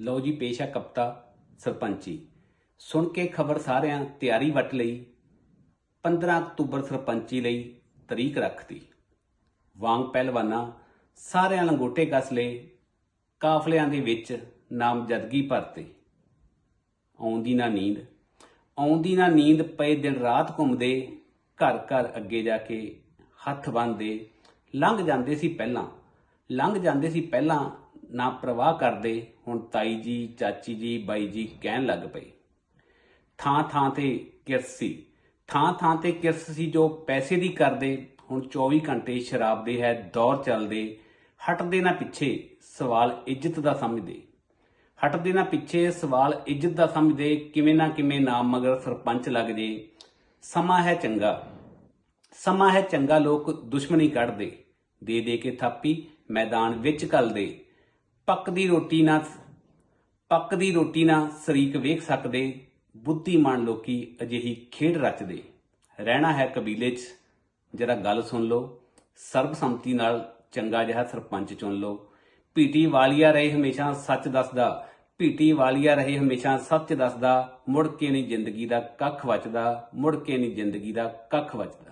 ਲਓ ਜੀ, ਪੇਸ਼ ਹੈ ਕਪਤਾ ਸਰਪੰਚੀ। ਸੁਣ ਕੇ ਖਬਰ ਸਾਰਿਆਂ ਤਿਆਰੀ ਵਟ ਲਈ 15 ਅਕਤੂਬਰ ਸਰਪੰਚੀ ਲਈ ਤਰੀਕ ਰੱਖਤੀ। ਵਾਂਗ ਪਹਿਲਵਾਨਾਂ ਸਾਰਿਆਂ ਲੰਗੋਟੇ ਕੱਸ ਲਏ, ਕਾਫਲਿਆਂ ਦੇ ਵਿੱਚ ਨਾਮਜ਼ਦਗੀ ਭਰਤੇ। ਆਉਂਦੀ ਨਾ ਨੀਂਦ, ਆਉਂਦੀ ਨਾ ਨੀਂਦ ਪਏ ਦਿਨ ਰਾਤ ਘੁੰਮਦੇ, ਘਰ ਘਰ ਅੱਗੇ ਜਾ ਕੇ ਹੱਥ ਬੰਨਦੇ ਲੰਘ ਜਾਂਦੇ ਸੀ ਪਹਿਲਾਂ, ਲੰਘ ਜਾਂਦੇ ਸੀ ਪਹਿਲਾਂ ਨਾ ਪ੍ਰਵਾਹ ਕਰਦੇ, ਹੁਣ ਤਾਈ ਜੀ, ਚਾਚੀ ਜੀ, ਬਾਈ ਜੀ ਕਹਿਣ ਲੱਗ ਪਏ। ਥਾਂ ਥਾਂ ਤੇ ਕਿਰਸ ਥਾਂ ਥਾਂ ਤੇ ਕਿਰਸ ਸੀ ਜੋ ਪੈਸੇ ਦੀ ਕਰਦੇ, ਹੁਣ 24 ਘੰਟੇ ਸ਼ਰਾਬ ਦੇ ਹੈ, ਦੌਰ ਚੱਲਦੇ। ਹਟਦੇ ਨਾ ਪਿੱਛੇ, ਸਵਾਲ ਇੱਜ਼ਤ ਦਾ ਸਮਝਦੇ। ਹਟਦੇ ਨਾ ਪਿੱਛੇ, ਸਵਾਲ ਇੱਜ਼ਤ ਦਾ ਸਮਝਦੇ, ਕਿਵੇਂ ਨਾ ਕਿਵੇਂ ਨਾਮ ਮਗਰ ਸਰਪੰਚ ਲੱਗ ਜੇ। ਸਮਾਂ ਹੈ ਚੰਗਾ। ਸਮਾਂ ਹੈ ਚੰਗਾ, ਲੋਕ ਦੁਸ਼ਮਣੀ ਕੱਢਦੇ। ਦੇ ਦੇ ਕੇ ਥਾਪੀ, ਮੈਦਾਨ ਵਿੱਚ ਘੱਲਦੇ। ਪੱਕਦੀ ਰੋਟੀ ਨਾ ਪੱਕਦੀ ਰੋਟੀ ਨਾ ਸਰੀਕ ਵੇਖ ਸਕਦੇ, ਬੁੱਧੀਮਾਨ ਲੋਕੀ ਅਜਿਹੀ ਖੇਡ ਰਚਦੇ। ਰਹਿਣਾ ਹੈ ਕਬੀਲੇ 'ਚ। ਜਰਾ ਗੱਲ ਸੁਣ ਲਓ। ਸਰਬਸੰਮਤੀ ਨਾਲ ਚੰਗਾ ਜਿਹਾ ਸਰਪੰਚ ਚੁਣ ਲਓ। ਪੀਟੀ ਵਾਲੀਆ ਰਹੇ ਹਮੇਸ਼ਾ ਸੱਚ ਦੱਸਦਾ। ਪੀਟੀ ਵਾਲੀਆ ਰਹੇ ਹਮੇਸ਼ਾ ਸੱਚ ਦੱਸਦਾ। ਮੁੜ ਕੇ ਨਹੀਂ ਜ਼ਿੰਦਗੀ ਦਾ ਕੱਖ ਬਚਦਾ ਮੁੜ ਕੇ ਨਹੀਂ ਜ਼ਿੰਦਗੀ ਦਾ ਕੱਖ ਬਚਦਾ